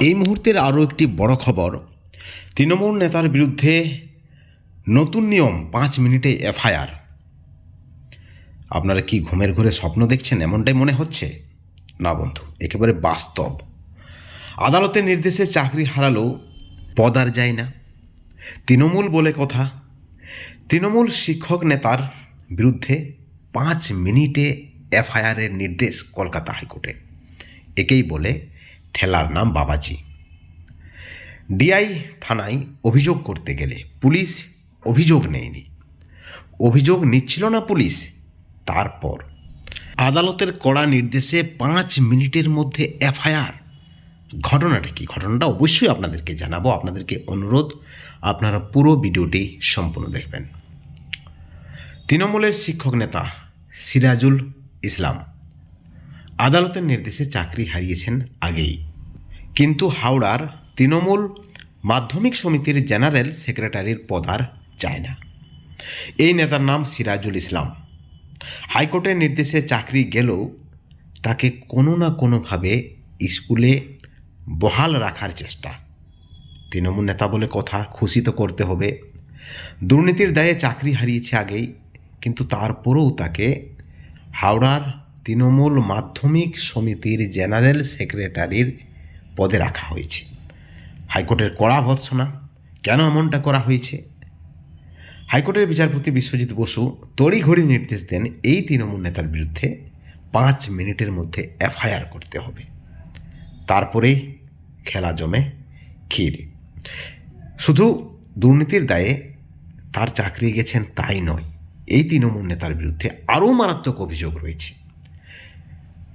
এই মুহূর্তের আরও একটি বড় খবর। তৃণমূল নেতার বিরুদ্ধে নতুন নিয়ম, পাঁচ মিনিটে এফআইআর। আপনারা কি ঘুমের ঘরে স্বপ্ন দেখছেন? এমনটাই মনে হচ্ছে? না বন্ধু, একেবারে বাস্তব। আদালতের নির্দেশে চাকরি হারালেও পদ আর যায় না। তৃণমূল বলে কথা, তৃণমূল শিক্ষক নেতার বিরুদ্ধে পাঁচ মিনিটে এফআইআরের নির্দেশ কলকাতা হাইকোর্টে। একেই বলে ঠেলার নাম বাবাজি। ডিআই থানায় অভিযোগ করতে গেলে পুলিশ অভিযোগ নেয়নি। অভিযোগ নিচ্ছিল না পুলিশ। তারপর আদালতের কড়া নির্দেশে পাঁচ মিনিটের মধ্যে এফআইআর। ঘটনাটা কি? ঘটনাটা অবশ্যই আপনাদেরকে জানাব। আপনাদেরকে অনুরোধ, আপনারা পুরো ভিডিওটি সম্পূর্ণ দেখবেন। তৃণমূলের শিক্ষক নেতা সিরাজুল ইসলাম আদালতের নির্দেশে চাকরি হারিয়েছেন আগেই। কিন্তু হাওড়ার তৃণমূল মাধ্যমিক সমিতির জেনারেল সেক্রেটারির পদ আর চায় না। এই নেতার নাম সিরাজুল ইসলাম। হাইকোর্টের নির্দেশে চাকরি গেলেও তাকে কোনো না কোনোভাবে স্কুলে বহাল রাখার চেষ্টা। তৃণমূল নেতা বলে কথা খুশি তো করতে হবে। দুর্নীতির দায়ে চাকরি হারিয়েছে আগেই, কিন্তু তারপরেও তাকে হাওড়ার তৃণমূল মাধ্যমিক সমিতির জেনারেল সেক্রেটারির পদে রাখা হয়েছে। হাইকোর্টের কড়া ভৎসনা, কেন এমনটা করা হয়েছে? হাইকোর্টের বিচারপতি বিশ্বজিৎ বসু তড়িঘড়ি নির্দেশ দেন এই তৃণমূল নেতার বিরুদ্ধে পাঁচ মিনিটের মধ্যে এফআইআর করতে হবে। তারপরেই খেলা জমে ক্ষীর। শুধু দুর্নীতির দায়ে তার চাকরি গেছেন তাই নয়, এই তৃণমূল নেতার বিরুদ্ধে আরও মারাত্মক অভিযোগ রয়েছে।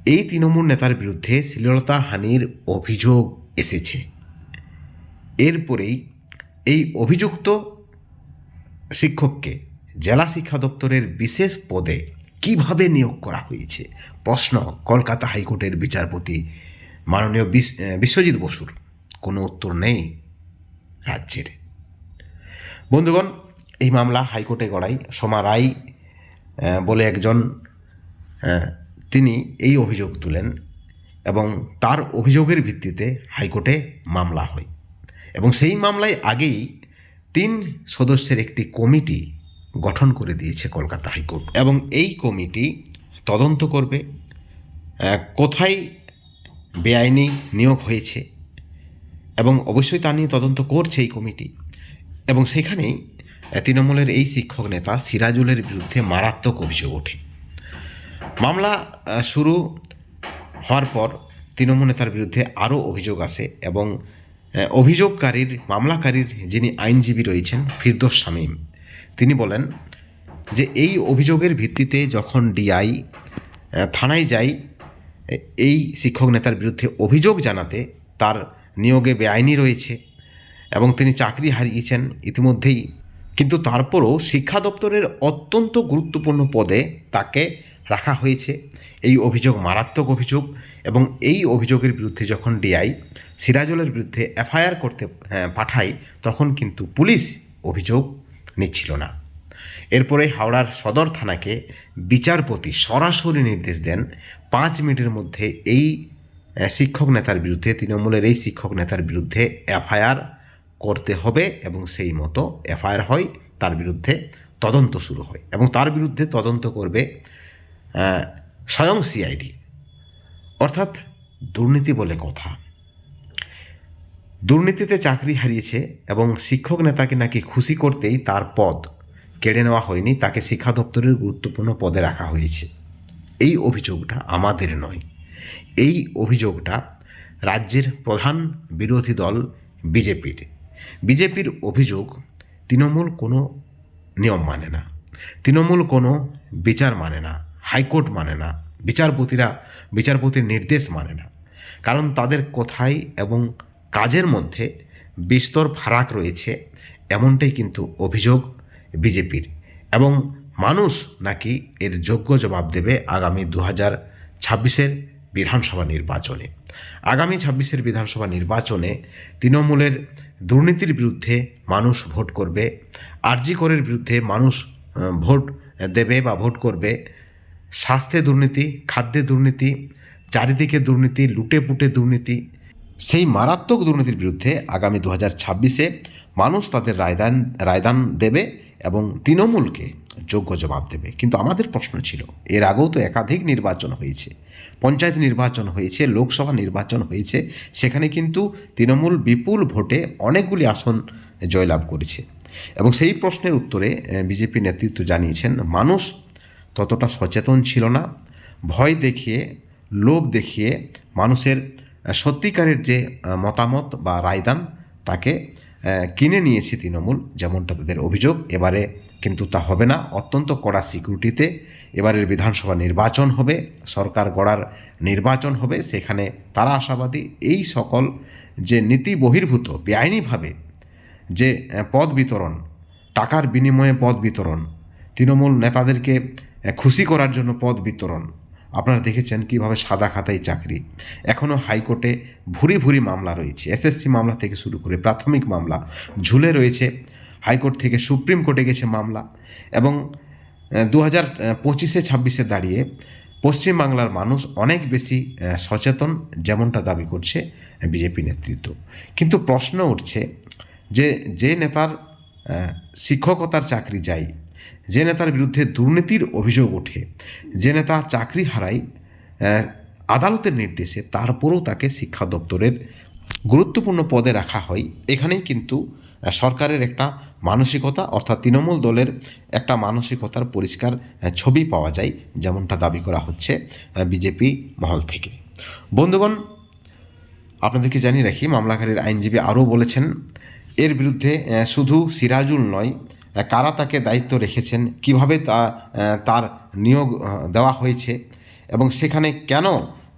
এই তৃণমূল নেতার বিরুদ্ধে শ্লীলতা হানির অভিযোগ এসেছে। এরপরেই এই অভিযুক্ত শিক্ষককে জেলা শিক্ষা দপ্তরের বিশেষ পদে কীভাবে নিয়োগ করা হয়েছে? প্রশ্ন কলকাতা হাইকোর্টের বিচারপতি মাননীয় বিশ- বিশ্বজিৎ বসুর। কোনো উত্তর নেই রাজ্যের। বন্ধুগণ, এই মামলা হাইকোর্টে গড়াই, সোমা রায় বলে একজন তিনি এই অভিযোগ তুলেন এবং তার অভিযোগের ভিত্তিতে হাইকোর্টে মামলা হয় এবং সেই মামলায় আগেই তিন সদস্যের একটি কমিটি গঠন করে দিয়েছে কলকাতা হাইকোর্ট এবং এই কমিটি তদন্ত করবে কোথায় বেআইনি নিয়োগ হয়েছে এবং অবশ্যই তা নিয়ে তদন্ত করছে এই কমিটি এবং সেখানেই তৃণমূলের এই শিক্ষক নেতা সিরাজুলের বিরুদ্ধে মারাত্মক অভিযোগ ওঠে। মামলা শুরু হওয়ার পর তৃণমূল নেতার বিরুদ্ধে আরও অভিযোগ আসে এবং অভিযোগকারীর, মামলাকারীর যিনি আইনজীবী রয়েছেন, ফিরদোস শামীম, তিনি বলেন যে এই অভিযোগের ভিত্তিতে যখন ডিআই থানায় যাই এই শিক্ষক নেতার বিরুদ্ধে অভিযোগ জানাতে তার নিয়োগে বেআইনি রয়েছে এবং তিনি চাকরি হারিয়েছেন ইতিমধ্যেই। কিন্তু তারপরও শিক্ষা দপ্তরের অত্যন্ত গুরুত্বপূর্ণ পদে তাকে রাখা হয়েছে। এই অভিযোগ মারাত্মক অভিযোগ এবং এই অভিযোগের বিরুদ্ধে যখন ডিআই সিরাজুলের বিরুদ্ধে এফআইআর করতে হ্যাঁ, পাঠায় তখন কিন্তু পুলিশ অভিযোগ নিচ্ছিল না। এরপরে হাওড়ার সদর থানাকে বিচারপতি সরাসরি নির্দেশ দেন পাঁচ মিনিটের মধ্যে এই শিক্ষক নেতার বিরুদ্ধে তৃণমূলের এই শিক্ষক নেতার বিরুদ্ধে এফআইআর করতে হবে এবং সেই মতো এফআইআর হয় তার বিরুদ্ধে তদন্ত শুরু হয় এবং তার বিরুদ্ধে তদন্ত করবে স্বয়ং সিআইডি অর্থাৎ দুর্নীতি বলে কথা। দুর্নীতিতে চাকরি হারিয়েছে এবং শিক্ষক নেতাকে নাকি খুশি করতেই তার পদ কেড়ে নেওয়া হয়নি, তাকে শিক্ষা দপ্তরের গুরুত্বপূর্ণ পদে রাখা হয়েছে। এই অভিযোগটা আমাদের নয়। এই অভিযোগটা রাজ্যের প্রধান বিরোধী দল বিজেপির। বিজেপির অভিযোগ তৃণমূল কোনো নিয়ম মানে না। তৃণমূল কোনো বিচার মানে না। হাইকোর্ট মানে না, বিচারপতিরা, বিচারপতির নির্দেশ মানে না। কারণ তাদের কথাই এবং কাজের মধ্যে বিস্তর ফারাক রয়েছে, এমনটাই কিন্তু অভিযোগ বিজেপির। এবং মানুষ নাকি এর যোগ্য জবাব দেবে আগামী দু হাজার ছাব্বিশের বিধানসভা নির্বাচনে। আগামী ছাব্বিশের বিধানসভা নির্বাচনে তৃণমূলের দুর্নীতির বিরুদ্ধে মানুষ ভোট করবে, আরজি করের বিরুদ্ধে মানুষ ভোট দেবে বা ভোট করবে স্বাস্থ্যে দুর্নীতি, খাদ্যে দুর্নীতি, চারিদিকে দুর্নীতি, লুটে পুটে দুর্নীতি। সেই মারাত্মক দুর্নীতির বিরুদ্ধে আগামী দু হাজার ছাব্বিশে মানুষ তাদের রায়দান রায়দান দেবে এবং তৃণমূলকে যোগ্য জবাব দেবে। কিন্তু আমাদের প্রশ্ন ছিল, এর আগেও তো একাধিক নির্বাচন হয়েছে। পঞ্চায়েত নির্বাচন হয়েছে, লোকসভা নির্বাচন হয়েছে, সেখানে কিন্তু তৃণমূল বিপুল ভোটে অনেকগুলি আসন জয়লাভ করেছে। এবং সেই প্রশ্নের উত্তরে বিজেপি নেতৃত্ব জানিয়েছেন, মানুষ ততটা সচেতন ছিল না। ভয় দেখিয়ে, লোভ দেখিয়ে মানুষের সত্যিকারের যে মতামত বা রায়দান তাকে কিনে নিয়েছে তৃণমূল, যেমনটা তাদের অভিযোগ। এবারে কিন্তু তা হবে না। অত্যন্ত কড়া সিকিউরিটিতে এবারের বিধানসভা নির্বাচন হবে। সরকার গড়ার নির্বাচন হবে। সেখানে তারা আশাবাদী। এই সকল যে নীতি বহির্ভূত, বেআইনিভাবে যে পদ বিতরণ, টাকার বিনিময়ে পদ বিতরণ, তৃণমূল নেতাদেরকে খুশি করার জন্য পদ বিতরণ। আপনারা দেখেছেন কীভাবে সাদা খাতায় চাকরি। এখনও হাইকোর্টে ভুরি ভুরি মামলা রয়েছে। এসএসসি মামলা থেকে শুরু করে প্রাথমিক মামলা, ঝুলে রয়েছে। হাইকোর্ট থেকে সুপ্রিম কোর্টে গেছে মামলা এবং দু হাজার পঁচিশে ছাব্বিশে দাঁড়িয়ে পশ্চিমবাংলার মানুষ অনেক বেশি সচেতন যেমনটা দাবি করছে বিজেপি নেতৃত্ব। কিন্তু প্রশ্ন উঠছে যে যে নেতার শিক্ষকতার চাকরি যায় যে নেতার বিরুদ্ধে দুর্নীতির অভিযোগ ওঠে, যে নেতা চাকরি হারায় আদালতের নির্দেশে তারপরেও তাকে শিক্ষা দপ্তরের গুরুত্বপূর্ণ পদে রাখা হয়। এখানেই কিন্তু সরকারের একটা মানসিকতা অর্থাৎ তৃণমূল দলের একটা মানসিকতার পরিষ্কার ছবি পাওয়া যায়, যেমনটা দাবি করা হচ্ছে বিজেপি মহল থেকে। বন্ধুগণ, আপনাদেরকে জানিয়ে রাখি, মামলাকারীর আইনজীবী আরও বলেছেন, এর বিরুদ্ধে শুধু সিরাজুল নয় কারা তাকে দায়িত্ব রেখেছেন? কীভাবে তা, তার নিয়োগ দেওয়া হয়েছে? এবং সেখানে কেন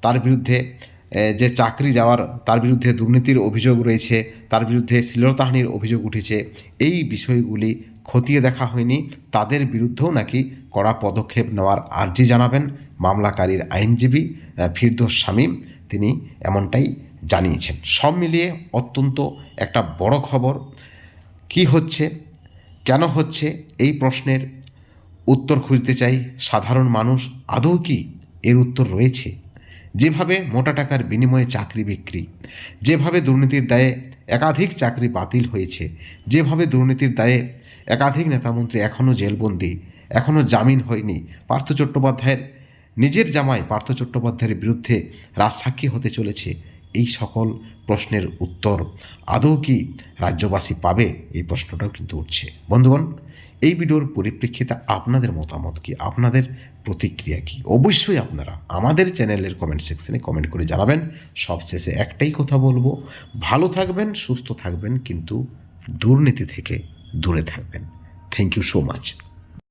তার বিরুদ্ধে যে চাকরি যাওয়ার, তার বিরুদ্ধে দুর্নীতির অভিযোগ রয়েছে, তার বিরুদ্ধে শ্লীলতাহানির অভিযোগ উঠেছে, এই বিষয়গুলি খতিয়ে দেখা হয়নি। তাদের বিরুদ্ধেও নাকি কড়া পদক্ষেপ নেওয়ার আর্জি জানাবেন মামলাকারীর আইনজীবী ফিরদোস শামীম তিনি এমনটাই জানিয়েছেন। সব মিলিয়ে অত্যন্ত একটা বড় খবর। কি হচ্ছে? কেন হচ্ছে এই প্রশ্নের উত্তর খুঁজতে চাই? সাধারণ মানুষ আদৌ কি এর উত্তর রয়েছে? যেভাবে মোটা টাকার বিনিময়ে চাকরি বিক্রি, যেভাবে দুর্নীতির দায়ে একাধিক চাকরি বাতিল হয়েছে, যেভাবে দুর্নীতির দায়ে একাধিক নেতামন্ত্রী এখনও জেলবন্দি, এখনও জামিন হয়নি, পার্থ চট্টোপাধ্যায়ের নিজের জামাই পার্থ চট্টোপাধ্যায়ের বিরুদ্ধে রাজসাক্ষী হতে চলেছে এই সকল প্রশ্নের উত্তর আদৌ কি রাজ্যবাসী পাবে? এই প্রশ্নটাও কিন্তু উঠছে। বন্ধুগণ, এই ভিডিওর পরিপ্রেক্ষিতে আপনাদের মতামত কি? আপনাদের প্রতিক্রিয়া কি? অবশ্যই আপনারা আমাদের চ্যানেলের কমেন্ট সেকশনে কমেন্ট করে জানাবেন। সবশেষে একটাই কথা বলব, ভালো থাকবেন, সুস্থ থাকবেন, কিন্তু দুর্নীতি থেকে দূরে থাকবেন। Thank you so much